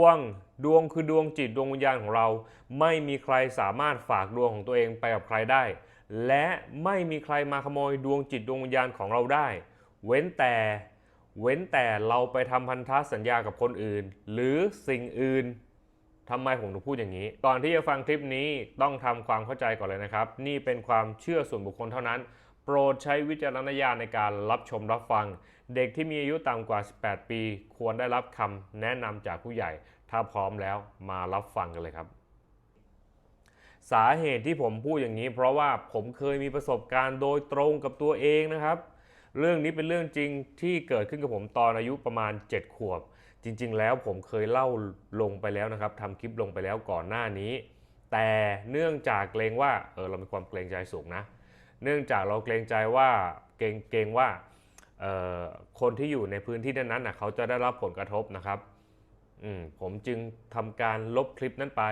วง ดวงคือดวงจิตดวงวิญญาณของเรา ไม่มีใครสามารถฝากดวงของตัวเองไปกับใครได้ และไม่มีใครมาขโมยดวงจิตดวงวิญญาณของเราได้ เว้นแต่ เว้นแต่เราไปทำพันธสัญญากับคนอื่น หรือสิ่งอื่นทำไมผมถึงพูดอย่างนี้ ก่อนที่จะฟังคลิปนี้ต้องทำความเข้าใจก่อนเลยนะครับ นี่เป็นความเชื่อส่วนบุคคลเท่านั้น รดใช้วิจารณญาณในการรับชมรับฟัง เด็กที่มีอายุต่ำกว่า 18 ปี ควรได้รับคำแนะนำจากผู้ใหญ่ ถ้าพร้อมแล้วมารับฟังกันเลยครับ สาเหตุที่ผมพูดอย่างนี้ เพราะว่าผมเคยมีประสบการณ์โดยตรงกับตัวเองนะครับ เรื่องนี้เป็นเรื่องจริงที่เกิดขึ้นกับผมตอนอายุประมาณ 7 ขวบ จริง ๆ แล้วผมเคยเล่าลงไปแล้วนะครับทำคลิปลงไปแล้วก่อนหน้านี้ แต่เนื่องจากเกรงว่าเออเรามีความเกรงใจสูงนะ เนื่องจากเราเกรงใจว่าเกรงเกรงว่าคนที่อยู่ในพื้นที่นั้นๆนะเขาจะได้รับผลกระทบนะครับมผมจึงทำการลบคลิปนั้นไป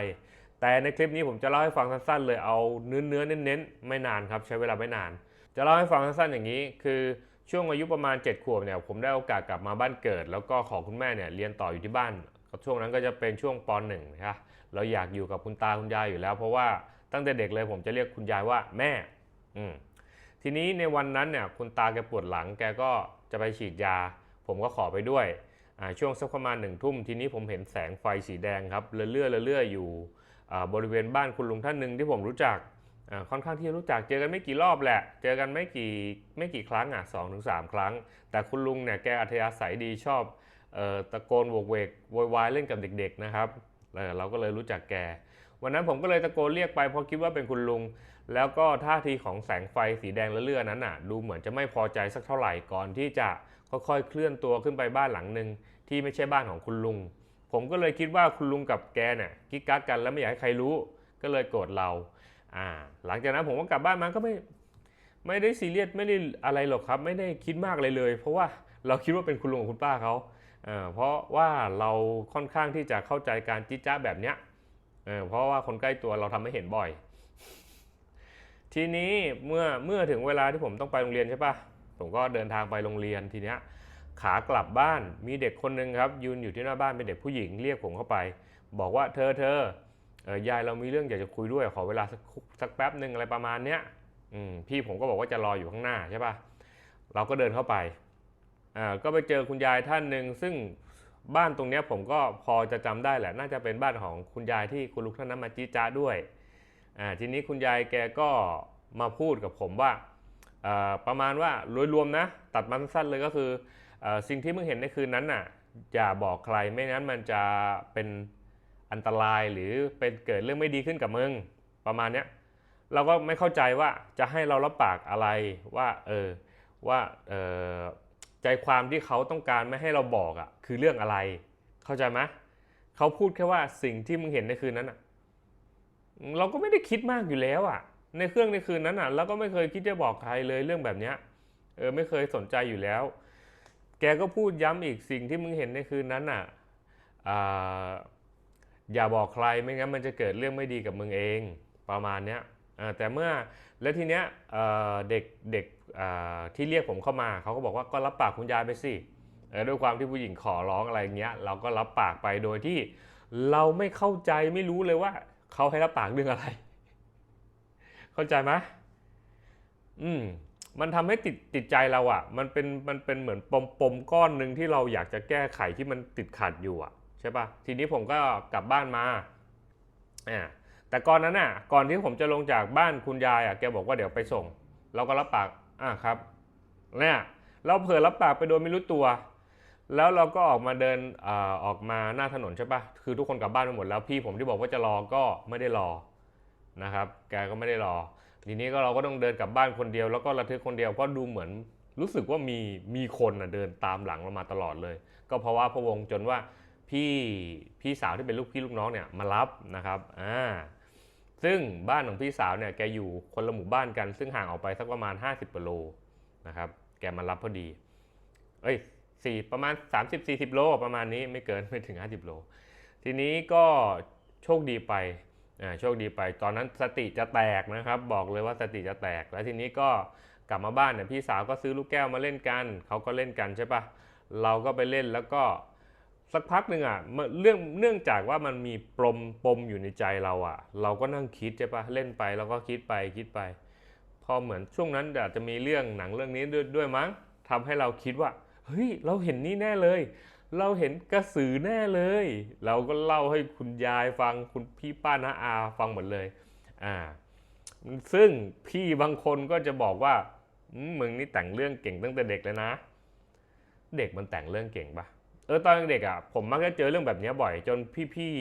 แต่ในคลิปนี้ผมจะเล่าให้ฟังสั้นๆเลยเอาเนื้อเนื้อเน้นๆไม่นานครับ ใช้เวลาไม่นาน จะเล่าให้ฟังสั้นๆอย่างนี้ คือช่วงอายุประมาณ 7 ขวบเนี่ยผมได้โอกาสกลับมาบ้านเกิด แล้วก็ขอคุณแม่เนี่ยเรียนต่ออยู่ที่บ้านช่วงนั้นก็จะเป็นช่วงป .1 นะครับเราอยากอยู่กับคุณตาคุณยายอยู่แล้ว เพราะว่าตั้งแต่เด็กเลยผมจะเรียกคุณยายว่าแม่ ทีนี้ในวันนั้นเนี่ยคุณตาแกปวดหลังแกก็จะไปฉีดยา ผมก็ขอไปด้วย ช่วงสักประมาณหนึ่งทุ่มทีนี้ผมเห็นแสงไฟสีแดงครับเลื่อยๆเลื่อยๆอยู่บริเวณบ้านคุณลุงท่านหนึ่งที่ผมรู้จักค่อนข้างที่จะรู้จักเจอกันไม่กี่รอบแหละ เจอกันไม่กี่ไม่กี่ครั้งอะสองถึงสามครั้ง แต่คุณลุงเนี่ยแกอัธยาศัยดีชอบออตะโกนโวกเวกโวยวายเล่นกับเด็กๆนะครับเราก็เลยรู้จักแก วันนั้นผมก็เลยตะโกนเรียกไปเพราะคิดว่าเป็นคุณลุง แล้วก็ท่าทีของแสงไฟสีแดงเลื่อยๆนั้นน่ะ ดูเหมือนจะไม่พอใจสักเท่าไหร่ก่อนที่จะค่อยๆเคลื่อนตัวขึ้นไปบ้านหลังหนึ่งที่ไม่ใช่บ้านของคุณลุง ผมก็เลยคิดว่าคุณลุงกับแกเนี่ยกิ๊กกักกันแล้วไม่อยากให้ใครรู้ ก็เลยโกรธเราอ่าหลังจากนั้นผมก็กลับบ้านมาก็ไม่ไม่ได้ซีเรียสไม่ได้อะไรหรอกครับ ไม่ได้คิดมากเลยเลย เพราะว่าเราคิดว่าเป็นคุณลุงกับคุณป้าเขาเพราะว่าเราค่อนข้างที่จะเข้าใจการจิจ้าแบบเนี้ย เออเพราะว่าคนใกล้ตัวเราทำให้เห็นบ่อย ทีนี้เมื่อเมื่อถึงเวลาที่ผมต้องไปโรงเรียนใช่ปะผมก็เดินทางไปโรงเรียนทีเนี้ยขากลับบ้านมีเด็กคนหนึ่งครับ ยืนอยู่ที่หน้าบ้านเป็นเด็กผู้หญิงเรียกผมเข้าไป บอกว่าเธอเธอเออยายเรามีเรื่องอยากจะคุยด้วยขอเวลาสักสักแป๊บหนึ่งอะไรประมาณเนี้ยอืมพี่ผมก็บอกว่าจะรออยู่ข้างหน้าใช่ปะเราก็เดินเข้าไปอ่าก็ไปเจอคุณยายท่านหนึ่งซึ่ง บ้านตรงนี้ผมก็พอจะจำได้แหละ น่าจะเป็นบ้านของคุณยายที่คุณลุงท่านนั้นมาจี้จ้าด้วยอ่าทีนี้คุณยายแกก็มาพูดกับผมว่าประมาณว่าโดยรวมนะ ตัดมันสั้นเลยก็คือเอ่อสิ่งที่มึงเห็นในคืนนั้นน่ะอย่าบอกใครไม่งั้นมันจะเป็นอันตรายหรือเป็นเกิดเรื่องไม่ดีขึ้นกับมึงประมาณเนี้ยเราก็ไม่เข้าใจว่าจะให้เรารับปากอะไรว่าเออว่าเออ ใจความที่เขาต้องการไม่ให้เราบอกอะคือเรื่องอะไร เข้าใจไหมเขาพูดแค่ว่าสิ่งที่มึงเห็นในคืนนั้นอะ เราก็ไม่ได้คิดมากอยู่แล้วอะ ในเครื่องในคืนนั้นอะเราก็ไม่เคยคิดจะบอกใครเลยเรื่องแบบเนี้ยเออไม่เคยสนใจอยู่แล้ว แกก็พูดย้ำอีกสิ่งที่มึงเห็นในคืนนั้นน่ะอ่าอย่าบอกใครไม่งั้นมันจะเกิดเรื่องไม่ดีกับมึงเองประมาณเนี้ยแต่เมื่อ แล้วทีเนี้ยเเด็กเด็กที่เรียกผมเข้ามาเขาก็บอกว่าก็รับปากคุณยายไปสิด้วยความที่ผู้หญิงขอร้องอะไรเงี้ย เราก็รับปากไปโดยที่เราไม่เข้าใจไม่รู้เลยว่าเขาให้รับปากเรื่องอะไร เข้าใจไหมอืมมันทำให้ติดติดใจเราอะ่ะ มันเป็นมันเป็นเหมือนปมปมก้อนหนึ่งที่เราอยากจะแก้ไขที่มันติดขัดอยู่อะ่ะใช่ปะทีนี้ผมก็กลับบ้านมาอ่า แต่ก่อนนั้นน่ะ ก่อนที่ผมจะลงจากบ้านคุณยายอะแกบอกว่าเดี๋ยวไปส่ง เราก็รับปากอ่าครับเนี่ยเราเผลอรับปากไปโดยไม่รู้ตัว แล้วเราก็ออกมาเดินอออกมาหน้าถนนใช่ปะคือทุกคนกลับบ้านไปหมดแล้วพี่ผมที่บอกว่าจะรอก็ไม่ได้รอนะครับ แกก็ไม่ได้รอ ทีนี้ก็เราก็ต้องเดินกลับบ้านคนเดียว แล้วก็ระทึกคนเดียวเพราะดูเหมือนรู้สึกว่ามีมีคนน่ะเดินตามหลังเรามาตลอดเลย ก็เพราะว่าพะวงจนว่าพี่พี่สาวที่เป็นลูกพี่ลูกน้องเนี่ยมารับนะครับอ่า ซึ่งบ้านของพี่สาวเนี่ยแกอยู่คนละหมู่บ้านกัน ซึ่งห่างออกไปสักประมาณ 50กิโลนะครับแกมารับพอดี เอ้ยสี่ประมาณ 30-40 โลประมาณนี้ไม่เกินไม่ถึง 50 โล ทีนี้ก็โชคดีไปอ่าโชคดีไป ตอนนั้นสติจะแตกนะครับ บอกเลยว่าสติจะแตก แล้วทีนี้ก็กลับมาบ้านเนี่ยพี่สาวก็ซื้อลูกแก้วมาเล่นกัน เขาก็เล่นกันใช่ปะเราก็ไปเล่นแล้วก็ สักพักหนึ่งอะเรื่องเนื่องจากว่ามันมีปมปมอยู่ในใจเราอะ เราก็นั่งคิดใช่ปะเล่นไปแล้วก็คิดไปคิดไป พอเหมือนช่วงนั้นอาจจะมีเรื่องหนังเรื่องนี้ด้วยด้วยมั้งทำให้เราคิดว่าเฮ้ยเราเห็นนี่แน่เลย เราเห็นกระสือแน่เลย เราก็เล่าให้คุณยายฟังคุณพี่ป้าน้าอาฟังหมดเลยอ่าซึ่งพี่บางคนก็จะบอกว่ามึงนี่แต่งเรื่องเก่งตั้งแต่เด็กเลยนะ เด็กมันแต่งเรื่องเก่งปะ เออตอนเด็กอะผมมักจะเจอเรื่องแบบนี้บ่อย จนพี่พี่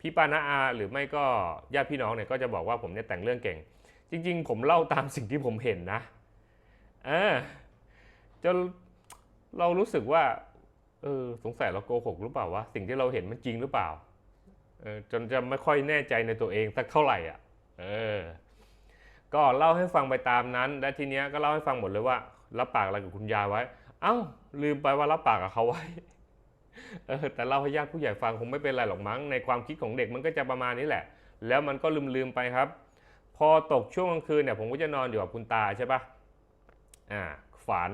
พี่ป้านาอา หรือไม่ก็ญาติพี่น้องเนี่ยก็จะบอกว่าผมเนี่ยแต่งเรื่องเก่ง จริง ๆ ผมเล่าตามสิ่งที่ผมเห็นนะเออจนเรารู้สึกว่าเออสงสัยเราโกหกหรือเปล่าวะสิ่งที่เราเห็นมันจริงหรือเปล่าเออจนจะไม่ค่อยแน่ใจในตัวเองสักเท่าไหร่อะเออก็เล่าให้ฟังไปตามนั้น และทีเนี้ยก็เล่าให้ฟังหมดเลยว่ารับปากอะไรกับคุณยายไว้ เอ้าลืมไปว่ารับปากกับเขาไว้ เออแต่เล่าให้ญาติผู้ใหญ่ฟังคงไม่เป็นไรหรอกมั้งในความคิดของเด็กมันก็จะประมาณนี้แหละ แล้วมันก็ลืมๆไปครับ พอตกช่วงกลางคืนเนี่ยผมก็จะนอนอยู่กับคุณตาใช่ปะอ่าฝัน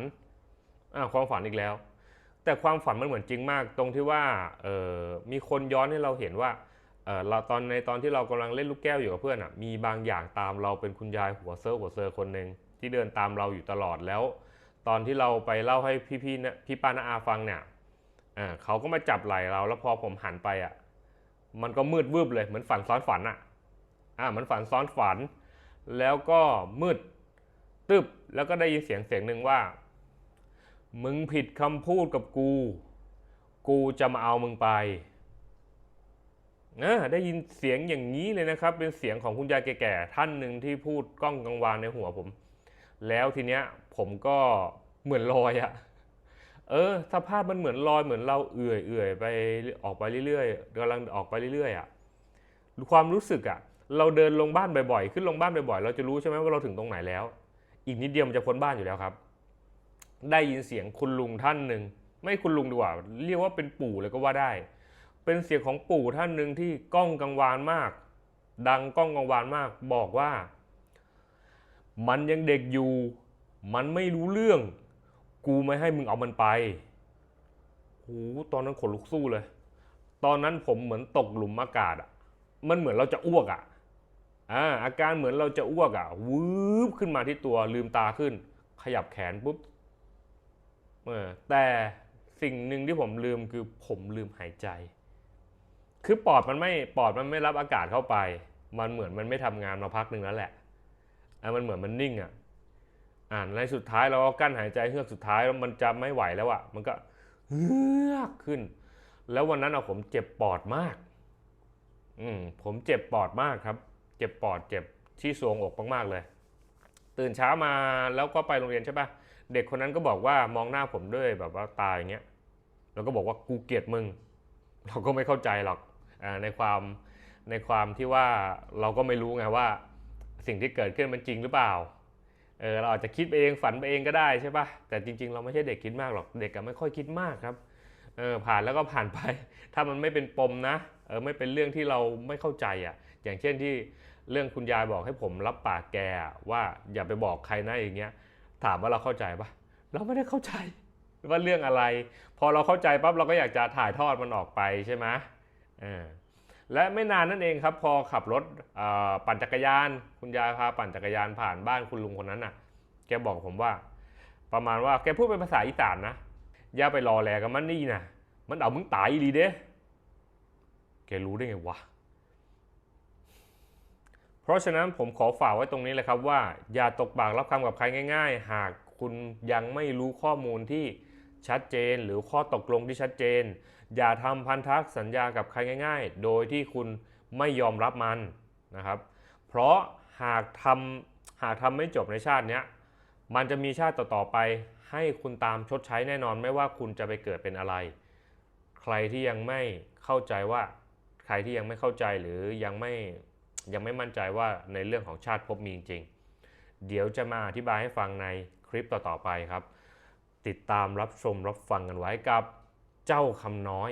อ่าความฝันอีกแล้ว แต่ความฝันมันเหมือนจริงมาก ตรงที่ว่าเออมีคนย้อนให้เราเห็นว่าเออเราตอนในตอนที่เรากำลังเล่นลูกแก้วอยู่กับเพื่อนอะมีบางอย่างตามเราเป็นคุณยายหัวเซอร์หัวเซอร์คนหนึ่งที่เดินตามเราอยู่ตลอดแล้ว ตอนที่เราไปเล่าให้พี่ๆนะพี่ป้านาอาฟังเนี่ย อ่าเขาก็มาจับไหล่เรา แล้วพอผมหันไปอะ มันก็มืดวืบเลยเหมือนฝันซ้อนฝันอะ อ่ามันฝันซ้อนฝัน แล้วก็มืดตึบแล้วก็ได้ยินเสียงเสียงหนึ่งว่า มึงผิดคำพูดกับกู กูจะมาเอามึงไปนะได้ยินเสียงอย่างนี้เลยนะครับ เป็นเสียงของคุณยายแก่ๆท่านหนึ่งที่พูดกล้องกังวานในหัวผม แล้วทีเนี้ยผมก็เหมือนลอยอะ เออสภาพมันเหมือนลอยเหมือนเราเอื่อยเอื่อยๆไปออกไปเรื่อยๆกำลังออกไปเรื่อยๆอะความรู้สึกอะเราเดินลงบ้านบ่อยๆ ขึ้นลงบ้านบ่อยๆ เราจะรู้ใช่ไหมว่าเราถึงตรงไหนแล้ว อีกนิดเดียวมันจะพ้นบ้านอยู่แล้วครับ ได้ยินเสียงคุณลุงท่านหนึ่งไม่คุณลุงดีกว่า เรียกว่าเป็นปู่เลยก็ว่าได้ เป็นเสียงของปู่ท่านหนึ่งที่ก้องกังวานมาก ดังก้องกังวานมาก บอกว่า มันยังเด็กอยู่ มันไม่รู้เรื่อง กูไม่ให้มึงเอามันไปโหตอนนั้นขนลุกสู้เลย ตอนนั้นผมเหมือนตกหลุมอากาศอะ มันเหมือนเราจะอ้วกอะอ่าอาการเหมือนเราจะอ้วกอะวืบขึ้นมาที่ตัวลืมตาขึ้น ขยับแขนปุ๊บเออแต่สิ่งหนึ่งที่ผมลืมคือผมลืมหายใจ คือปอดมันไม่ปอดมันไม่รับอากาศเข้าไป มันเหมือนมันไม่ทำงานมาพักหนึ่งแล้วแหละอะมันเหมือนมันนิ่งอะ อ่าในสุดท้ายเราก็กั้นหายใจเฮือกสุดท้ายแล้วมันจะไม่ไหวแล้วอะ มันก็เฮือกขึ้น แล้ววันนั้นเอะผมเจ็บปอดมาก อืมผมเจ็บปอดมากครับ เจ็บปอดเจ็บที่ทรวงอกมากๆเลย ตื่นเช้ามาแล้วก็ไปโรงเรียนใช่ปะเด็กคนนั้นก็บอกว่ามองหน้าผมด้วยแบบว่าตาอย่างเงี้ย แล้วก็บอกว่ากูเกลียดมึง เราก็ไม่เข้าใจหรอกอาในความในความที่ว่าเราก็ไม่รู้ไงว่า สิ่งที่เกิดขึ้นมันจริงหรือเปล่า เออเราอาจจะคิดไปเองฝันไปเองก็ได้ใช่ปะแต่จริง ๆ เราไม่ใช่เด็กคิดมากหรอกเด็กก็ไม่ค่อยคิดมากครับเออผ่านแล้วก็ผ่านไป ถ้ามันไม่เป็นปมนะเออไม่เป็นเรื่องที่เราไม่เข้าใจอะ อย่างเช่นที่เรื่องคุณยายบอกให้ผมรับปากแกว่าอย่าไปบอกใครนะอย่างเงี้ย ถามว่าเราเข้าใจปะเราไม่ได้เข้าใจว่าเรื่องอะไร พอเราเข้าใจปั๊บเราก็อยากจะถ่ายทอดมันออกไปใช่ไหมเออ และไม่นานนั่นเองครับ พอขับรถปั่นจักรยาน คุณยายพาปั่นจักรยานผ่านบ้านคุณลุงคนนั้นน่ะ แกบอกผมว่า ประมาณว่าแกพูดเป็นภาษาอีสานนะอย่าไปรอแลกับมันนี่นะมันเอามึงตายอีหลีเด้แกรู้ได้ไงวะเพราะฉะนั้นผมขอฝากไว้ตรงนี้เลยครับว่า อย่าตกปากรับคำกับใครง่าย ๆ หากคุณยังไม่รู้ข้อมูลที่ ชัดเจน หรือข้อตกลงที่ชัดเจน อย่าทำพันธสัญญากับใครง่าย ๆ โดยที่คุณไม่ยอมรับมันนะครับ เพราะหากทำหากทำไม่จบในชาติเนี้ยมันจะมีชาติต่อๆไป ให้คุณตามชดใช้แน่นอนไม่ว่าคุณจะไปเกิดเป็นอะไร ใครที่ยังไม่เข้าใจว่าใครที่ยังไม่เข้าใจหรือยังไม่ยังไม่มั่นใจว่าในเรื่องของชาติภพมีจริง เดี๋ยวจะมาอธิบายให้ฟังในคลิปต่อๆไปครับ ติดตามรับชมรับฟังกันไว้กับเจ้าคำน้อย